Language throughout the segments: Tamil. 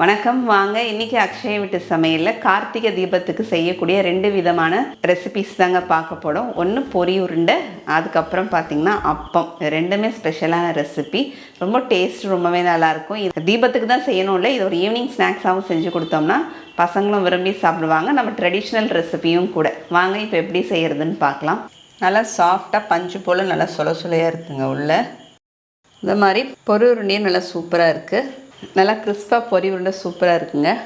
வணக்கம் வாங்க. இன்னைக்கு அக்ஷய வீட்டு சமையலில் கார்த்திகை தீபத்துக்கு செய்யக்கூடிய ரெண்டு விதமான ரெசிபிஸ் தாங்க பார்க்க போகிறோம் ஒன்று பொறி உருண்டை அதுக்கப்புறம் பார்த்திங்கன்னா அப்பம். ரெண்டுமே ஸ்பெஷலான ரெசிபி ரொம்ப டேஸ்ட் ரொம்பவே நல்லாயிருக்கும். இது தீபத்துக்கு தான் செய்யணும் இல்லை இது ஒரு ஈவினிங் ஸ்நாக்ஸாகவும் செஞ்சு கொடுத்தோம்னா பசங்களும் விரும்பி சாப்பிடுவாங்க. நம்ம ட்ரெடிஷ்னல் ரெசிபியும் கூட. வாங்க இப்போ எப்படி செய்கிறதுன்னு பார்க்கலாம். நல்லா சாஃப்டாக பஞ்சு போல் நல்லா சுல சுலையாக இருக்குங்க உள்ள. இந்த மாதிரி பொறி உருண்டையும் நல்லா சூப்பராக இருக்குது நல்லா கிறிஸ்பாக பொறி உருண்டை சூப்பராக இருக்குங்க.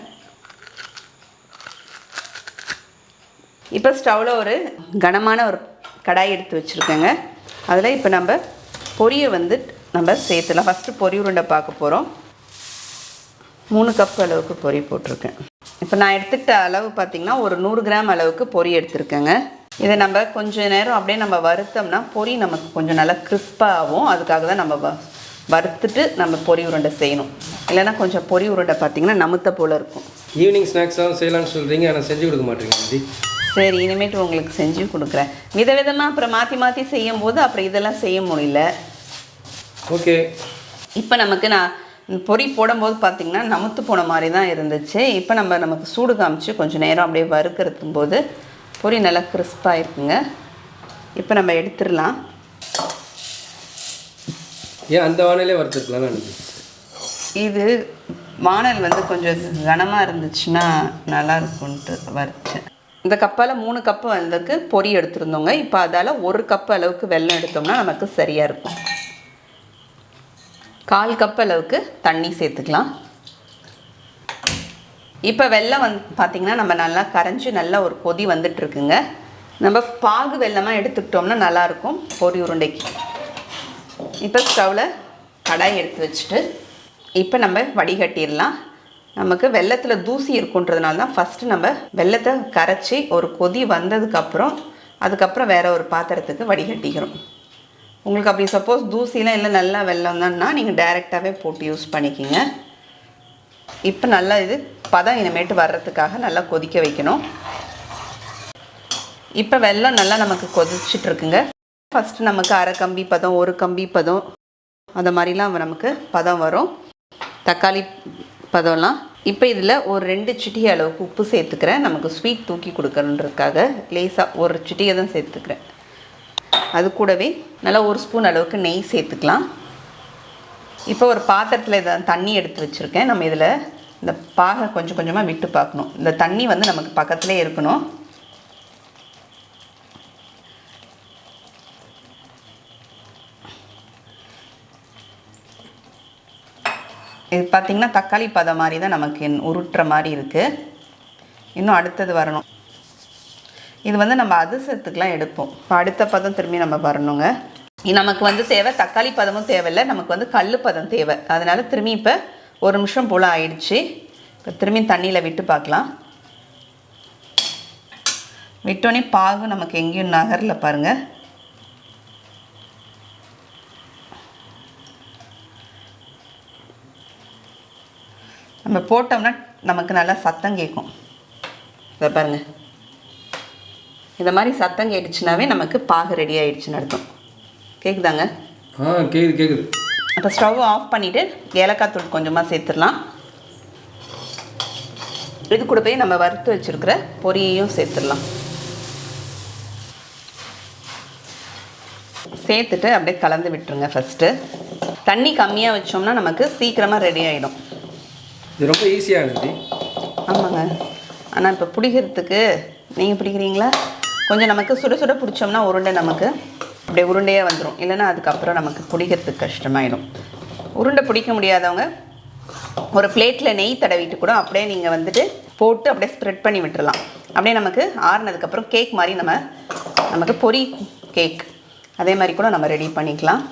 இப்போ ஸ்டவ்வில் ஒரு கனமான ஒரு கடாய் எடுத்து வச்சுருக்கேங்க. அதில் இப்போ நம்ம பொரியை வந்து நம்ம சேர்த்துலாம் ஃபஸ்ட்டு பொரி உருண்டை பார்க்க போகிறோம் மூணு கப் அளவுக்கு பொரி போட்டிருக்கேன். இப்போ நான் எடுத்துக்கிட்ட அளவு பார்த்திங்கன்னா ஒரு நூறு கிராம் அளவுக்கு பொரி எடுத்திருக்கேங்க. இதை நம்ம கொஞ்சம் நேரம் அப்படியே நம்ம வறுத்தோம்னா பொரி நமக்கு கொஞ்சம் நல்லா கிறிஸ்பாகவும் அதுக்காக தான் நம்ம வ- வறுத்துட்டு நம்ம பொரி உருண்டை செய்யணும். இல்லைன்னா கொஞ்சம் பொரி உருண்டை பார்த்திங்கன்னா நமுத்த போல் இருக்கும். ஈவினிங் ஸ்நாக்ஸாகவும் செய்யலாம்னு சொல்கிறீங்க ஆனால் செஞ்சு கொடுக்க மாட்டீங்க ஆண்டி சரி இனிமேட்டு உங்களுக்கு செஞ்சு கொடுக்குறேன். விதவிதமாக அப்புறம் மாற்றி மாற்றி செய்யும் போது அப்புறம் இதெல்லாம் செய்ய முடியல. ஓகே. இப்போ நமக்கு நான் பொரி போடும்போது பார்த்திங்கன்னா நமுத்து போன மாதிரி தான் இருந்துச்சு. இப்போ நம்ம நமக்கு சூடு காமிச்சு கொஞ்சம் நேரம் அப்படியே வறுக்கிறதும் போது பொரி நல்லா கிறிஸ்பாக இருக்குங்க. இப்போ நம்ம எடுத்துடலாம். ஏன் அந்த வானிலே வறுத்துருக்கலாம் இது வானல் வந்து கொஞ்சம் கனமாக இருந்துச்சுன்னா நல்லா இருக்கும்ன்ட்டு வரைச்சேன் இந்த கப்பால் மூணு கப்பு வந்ததுக்கு பொரி எடுத்துருந்தோங்க. இப்போ அதால் ஒரு கப்பு அளவுக்கு வெல்லம் எடுத்தோம்னா நமக்கு சரியாக இருக்கும். கால் கப் அளவுக்கு தண்ணி சேர்த்துக்கலாம். இப்போ வெள்ளம் வந்து பார்த்திங்கன்னா நம்ம நல்லா கரைஞ்சி நல்லா ஒரு கொதி வந்துட்டுருக்குங்க. நம்ம பாகு வெல்லமாக எடுத்துக்கிட்டோம்னா நல்லாயிருக்கும் பொரி உருண்டைக்கு. இப்போ ஸ்டவ்வில் கடாய் எடுத்து வச்சுட்டு இப்போ நம்ம வடிகட்டிடலாம். நமக்கு வெள்ளத்தில் தூசி இருக்குன்றதுனால தான் ஃபஸ்ட்டு நம்ம வெள்ளத்தை கரைச்சி ஒரு கொதி வந்ததுக்கப்புறம் அதுக்கப்புறம் வேறு ஒரு பாத்திரத்துக்கு வடிகட்டிக்கிறோம். உங்களுக்கு அப்படி சப்போஸ் தூசிலாம் இல்லை நல்லா வெள்ளம் தான்னா நீங்கள் டைரெக்டாகவே போட்டு யூஸ் பண்ணிக்கிங்க. இப்போ நல்லா இது பதம் இனிமேட்டு வர்றதுக்காக நல்லா கொதிக்க வைக்கணும். இப்போ வெல்லம் நல்லா நமக்கு கொதிச்சிட்ருக்குங்க ஃபஸ்ட்டு நமக்கு அரை கம்பி பதம் ஒரு கம்பி பதம் அந்த மாதிரிலாம் நமக்கு பதம் வரும். தக்காளி பதம்லாம். இப்போ இதில் ஒரு ரெண்டு சிட்டி அளவுக்கு உப்பு சேர்த்துக்கிறேன். நமக்கு ஸ்வீட் தூக்கி கொடுக்கணுன்றதுக்காக லேசாக ஒரு சிட்டியை தான் சேர்த்துக்கிறேன். அது கூடவே நல்லா ஒரு ஸ்பூன் அளவுக்கு நெய் சேர்த்துக்கலாம். இப்போ ஒரு பாத்திரத்தில் இதை தண்ணி எடுத்து வச்சுருக்கேன். நம்ம இதில் இந்த பாகை கொஞ்சம் கொஞ்சமாக விட்டு பார்க்கணும். இந்த தண்ணி வந்து நமக்கு பக்கத்துலேயே இருக்கணும். இது பார்த்திங்கன்னா தக்காளி பதம் மாதிரி தான் நமக்கு உருட்டுற மாதிரி இருக்குது இன்னும் அடுத்தது வரணும். இது வந்து நம்ம அதிசயத்துக்கெலாம் எடுப்போம். இப்போ அடுத்த பதம் திரும்பி நம்ம வரணுங்க. இது நமக்கு வந்து தேவை தக்காளி பதமும் தேவையில்லை நமக்கு வந்து கல் பதம் தேவை. அதனால் திரும்பி இப்போ ஒரு நிமிஷம் போல் ஆயிடுச்சு. இப்போ திரும்பி தண்ணியில் விட்டு பார்க்கலாம் விட்டோன்னே பாகு நமக்கு எங்கேயும் நகரில் பாருங்கள் நம்ம போட்டோம்னா நமக்கு நல்லா சத்தம் கேட்கும். இதை பாருங்க. இந்த மாதிரி சத்தம் கேட்டுச்சுனாவே நமக்கு பாகு ரெடி ஆயிடுச்சுன்னு அர்த்தம். கேட்குதாங்க ஆ கேக்குது கேட்குது அப்போ ஸ்டவ் ஆஃப் பண்ணிவிட்டு ஏலக்காய் தூள் கொஞ்சமாக சேர்த்துடலாம். இது கூட போய் நம்ம வறுத்து வச்சுருக்கிற பொரியையும் சேர்த்துடலாம். சேர்த்துட்டு அப்படியே கலந்து விட்டுருங்க ஃபஸ்ட்டு தண்ணி கம்மியாக வச்சோம்னா நமக்கு சீக்கிரமாக ரெடி ஆகிடும் இது ரொம்ப ஈஸியாக ஆமாங்க. ஆனால் இப்போ பிடிக்கிறதுக்கு நீங்கள் பிடிக்கிறீங்களா? கொஞ்சம் நமக்கு சுட சுட பிடிச்சோம்னா உருண்டை நமக்கு அப்படியே உருண்டையாக வந்துடும் இல்லைன்னா அதுக்கப்புறம் நமக்கு பிடிக்கிறதுக்கு கஷ்டமாயிடும் உருண்டை பிடிக்க முடியாதவங்க ஒரு பிளேட்டில் நெய் தடவிட்டு கூட அப்படியே நீங்கள் வந்துட்டு போட்டு அப்படியே ஸ்ப்ரெட் பண்ணி விட்டுறலாம். அப்படியே நமக்கு ஆறுனதுக்கப்புறம் கேக் மாதிரி நம்ம நமக்கு பொரி கேக் அதே மாதிரி கூட நம்ம ரெடி பண்ணிக்கலாம்.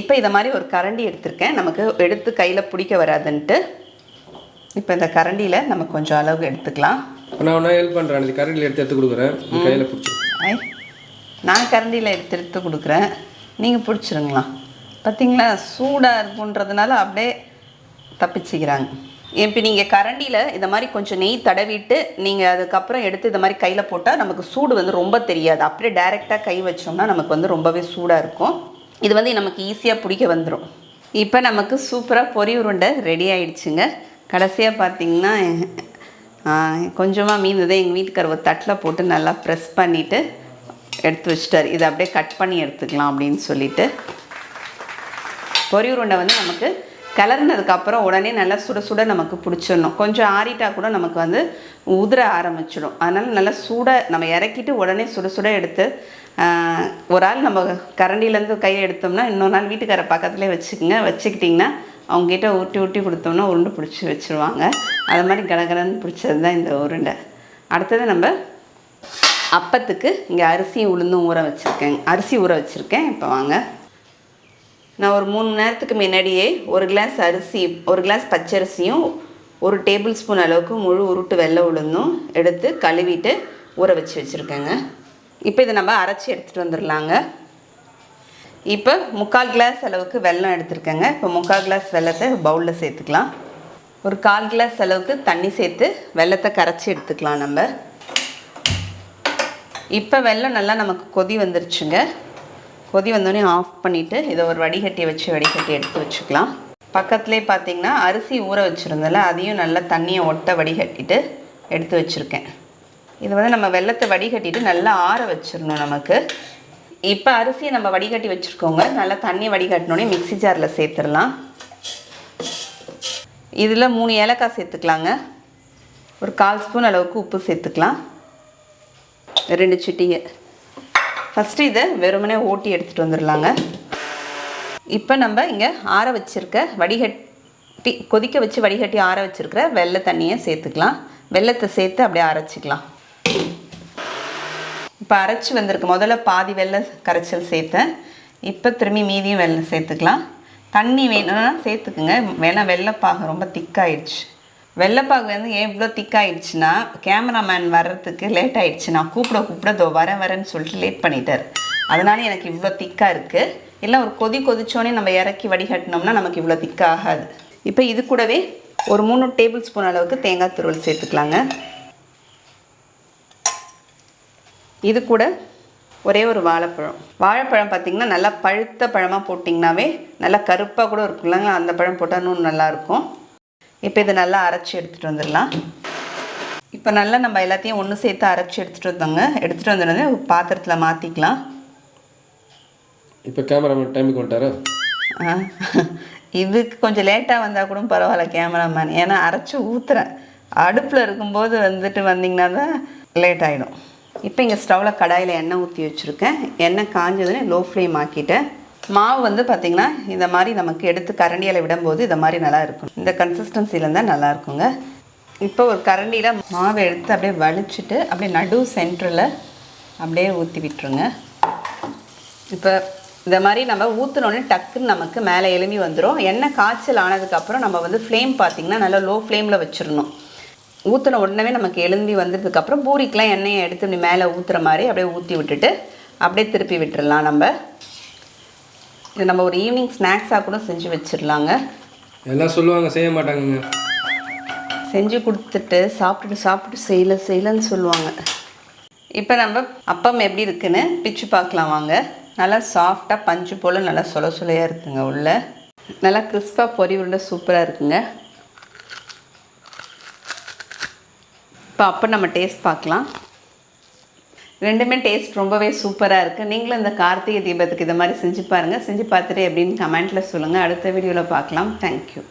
இப்போ இதை மாதிரி ஒரு கரண்டி எடுத்திருக்கேன். நமக்கு எடுத்து கையில் பிடிக்க வராதுன்ட்டு இப்போ இந்த கரண்டியில் நம்ம கொஞ்சம் அளவு எடுத்துக்கலாம். நான் ஒன்றா ஹெல்ப் பண்ணுறேன் ஆண்டி கரண்டில் எடுத்து எடுத்து கொடுக்குறேன். கையில் பிடிச்சி. ஐ நான் கரண்டியில் எடுத்து எடுத்து கொடுக்குறேன். நீங்கள் பிடிச்சிருங்களா பார்த்தீங்களா சூடாக இருக்குன்றதுனால அப்படியே தப்பிச்சுக்கிறாங்க. இப்போ நீங்கள் கரண்டியில் இந்த மாதிரி கொஞ்சம் நெய் தடவிட்டு நீங்கள் அதுக்கப்புறம் எடுத்து இந்த மாதிரி கையில் போட்டால் நமக்கு சூடு வந்து ரொம்ப தெரியாது. அப்படியே டைரெக்டாக கை வச்சோம்னா நமக்கு வந்து ரொம்பவே சூடாக இருக்கும். இது வந்து நமக்கு ஈஸியாக பிடிக்க வந்துடும் இப்போ நமக்கு சூப்பராக பொரி உருண்டை ரெடி ஆயிடுச்சுங்க. கடைசியாக பார்த்தீங்கன்னா கொஞ்சமாக மீந்ததை எங்கள் வீட்டுக்கார் ஒரு தட்டில் போட்டு நல்லா ப்ரெஸ் பண்ணிவிட்டு எடுத்து வச்சிட்டார். இதை அப்படியே கட் பண்ணி எடுத்துக்கலாம் அப்படின்னு சொல்லிட்டு. பொறி உருண்டை வந்து நமக்கு கலர்னதுக்கப்புறம் உடனே நல்லா சுட சுட நமக்கு பிடிச்சிடணும். கொஞ்சம் ஆறிட்டா கூட நமக்கு வந்து உதிர ஆரம்பிச்சிடும். அதனால் நல்லா சூட நம்ம இறக்கிட்டு உடனே சுட சுட எடுத்து ஒரு ஆள் நம்ம கரண்டிலேருந்து கையை எடுத்தோம்னா இன்னொரு நாள் வீட்டுக்கார பக்கத்துலேயே வச்சுக்கோங்க. வச்சுக்கிட்டிங்கன்னா அவங்ககிட்ட உருட்டி உருட்டி கொடுத்தோம்னா உருண்டை பிடிச்சி வச்சுருவாங்க. அது மாதிரி கடகடன்னு பிடிச்சது தான் இந்த உருண்டை. அடுத்தது நம்ம அப்பத்துக்கு இங்கே அரிசி உளுந்தும் ஊற வச்சுருக்கேன். அரிசி ஊற வச்சுருக்கேன். இப்போ வாங்க. நான் ஒரு மூணு மணி நேரத்துக்கு முன்னாடியே ஒரு கிளாஸ் அரிசி ஒரு கிளாஸ் பச்சரிசியும் ஒரு டேபிள் ஸ்பூன் அளவுக்கு முழு உருட்டு வெள்ளை உளுந்தும் எடுத்து கழுவிட்டு ஊற வச்சு வச்சுருக்கேங்க. இப்போ இதை நம்ம அரைச்சி எடுத்துகிட்டு வந்துடலாங்க இப்போ முக்கால் கிளாஸ் அளவுக்கு வெல்லம் எடுத்திருக்கேங்க. இப்போ முக்கால் கிளாஸ் வெல்லத்தை பவுலில் சேர்த்துக்கலாம். ஒரு கால் கிளாஸ் அளவுக்கு தண்ணி சேர்த்து வெல்லத்தை கரைச்சி எடுத்துக்கலாம் நம்ம. இப்போ வெல்லம் நல்லா நமக்கு கொதி வந்துருச்சுங்க. கொதி வந்தோடனே ஆஃப் பண்ணிவிட்டு இதை ஒரு வடிகட்டி வச்சு வடிகட்டி எடுத்து வச்சுக்கலாம். பக்கத்துலேயே பார்த்தீங்கன்னா அரிசி ஊற வச்சுருந்தல அதையும் நல்லா தண்ணியை ஒட்ட வடிகட்டிட்டு எடுத்து வச்சுருக்கேன். இது வந்து நம்ம வெள்ளத்தை வடிகட்டிட்டு நல்லா ஆற வச்சிடணும் நமக்கு. இப்போ அரிசியை நம்ம வடிகட்டி வச்சுருக்கோங்க. நல்லா தண்ணி வடிகட்டினோடனே மிக்ஸி ஜாரில் சேர்த்துடலாம். இதில் மூணு ஏலக்காய் சேர்த்துக்கலாங்க. ஒரு கால் ஸ்பூன் அளவுக்கு உப்பு சேர்த்துக்கலாம். ரெண்டு சிட்டிங்க ஃபஸ்ட்டு இதை வெறுமனே ஓட்டி எடுத்துகிட்டு வந்துடலாங்க. இப்போ நம்ம இங்கே ஆற வச்சுருக்க வடிகட்டி கொதிக்க வச்சு வடிகட்டி ஆற வச்சுருக்கிற வெள்ளை தண்ணியை சேர்த்துக்கலாம். வெள்ளத்தை சேர்த்து அப்படியே அரைச்சிக்கலாம். இப்போ அரைச்சி வந்திருக்கு. முதல்ல பாதி வெள்ளை கரைச்சல் சேர்த்தேன். இப்போ திரும்பி மீதியும் வெள்ளம் சேர்த்துக்கலாம். தண்ணி வேணும்னா சேர்த்துக்குங்க. வேணால் வெள்ளைப்பாகு ரொம்ப திக்காயிடுச்சு. வெள்ளைப்பாகு வந்து ஏன் இவ்வளோ திக்காயிடுச்சுன்னா கேமராமேன் வர்றதுக்கு லேட் ஆயிடுச்சு. நான் கூப்பிட கூப்பிட தோ வரேன் வரேன்னு சொல்லிட்டு லேட் பண்ணிட்டார். அதனால எனக்கு இவ்வளோ திக்காக இருக்குது இல்லை ஒரு கொதி கொதிச்சோடனே நம்ம இறக்கி வடிகட்டினோம்னா நமக்கு இவ்வளோ திக்காகாது. இப்போ இது கூடவே ஒரு மூணு டேபிள் ஸ்பூன் அளவுக்கு தேங்காய் துருவல் சேர்த்துக்கலாங்க. இது கூட ஒரே ஒரு வாழைப்பழம். வாழைப்பழம் பார்த்திங்கன்னா நல்லா பழுத்த பழமாக போட்டிங்கனாவே நல்லா கருப்பாக கூட இருக்குல்லங்க அந்த பழம் போட்டால் இன்னும் நல்லாயிருக்கும் இப்போ இதை நல்லா அரைச்சி எடுத்துகிட்டு வந்துடலாம். இப்போ நல்லா நம்ம எல்லாத்தையும் ஒன்று சேர்த்து அரைச்சி எடுத்துகிட்டு வந்தோங்க. எடுத்துகிட்டு வந்தோடனே ஒரு பாத்திரத்தில் மாற்றிக்கலாம் இப்போ கேமராமேன் டைமுக்கு வந்துட்டாரா? இதுக்கு கொஞ்சம் லேட்டாக வந்தால் கூட பரவாயில்ல கேமராமேன் ஏன்னா அரைச்சி ஊற்றுறேன் அடுப்பில் இருக்கும்போது வந்துட்டு வந்தீங்கன்னா தான் லேட் ஆகிடும் இப்போ இங்கே ஸ்டவ்வில் கடாயில் எண்ணெய் ஊற்றி வச்சுருக்கேன். எண்ணெய் காஞ்சதுன்னு லோ ஃப்ளேம் ஆக்கிட்டேன் மாவு வந்து பார்த்திங்கன்னா இந்த மாதிரி நமக்கு எடுத்து கரண்டியில் விடும்போது இந்த மாதிரி நல்லா இருக்கும். இந்த கன்சிஸ்டன்சியில் இருந்தால் நல்லா இருக்குங்க. இப்போ ஒரு கரண்டியில் மாவை எடுத்து அப்படியே வலிச்சுட்டு அப்படியே நடு சென்டரில் அப்படியே ஊற்றி விட்டுருங்க. இப்போ இந்த மாதிரி நம்ம ஊற்றினோடனே டக்குன்னு நமக்கு மேலே எலும்பி வந்துடும் எண்ணெய் காய்ச்சல் ஆனதுக்கப்புறம் நம்ம வந்து ஃப்ளேம் பார்த்திங்கன்னா நல்லா லோ ஃப்ளேமில் வச்சிடணும். ஊற்றின உடனே நமக்கு எலும்பி வந்ததுக்கப்புறம் பூரிக்கெலாம் எண்ணெயை எடுத்து இப்படி மேலே ஊற்றுற மாதிரி அப்படியே ஊற்றி விட்டுட்டு அப்படியே திருப்பி விட்டுறலாம் நம்ம. இது நம்ம ஒரு ஈவினிங் ஸ்நாக்ஸாக கூட செஞ்சு வச்சிடலாங்க எல்லாம் சொல்லுவாங்க செய்ய மாட்டாங்கங்க. செஞ்சு கொடுத்துட்டு சாப்பிட்டுட்டு சாப்பிட்டு செய்யல செய்யலன்னு சொல்லுவாங்க. இப்போ நம்ம அப்பம் எப்படி இருக்குன்னு பிச்சு பார்க்கலாம் வாங்க. நல்லா சாஃப்டாக பஞ்சு போல் நல்லா சொல சொலையாக இருக்குங்க உள்ள. நல்லா கிறிஸ்பாக பொரி உருண்டை சூப்பராக இருக்குங்க. இப்போ அப்போ நம்ம டேஸ்ட் பார்க்கலாம். ரெண்டுமே டேஸ்ட் ரொம்பவே சூப்பராக இருக்குது நீங்களும் இந்த கார்த்திகை தீபத்துக்கு இதை மாதிரி செஞ்சு பாருங்கள் செஞ்சு பார்த்துட்டு எப்படின்னு கமெண்ட்டில் சொல்லுங்கள் அடுத்த வீடியோவில் பார்க்கலாம். தேங்க்யூ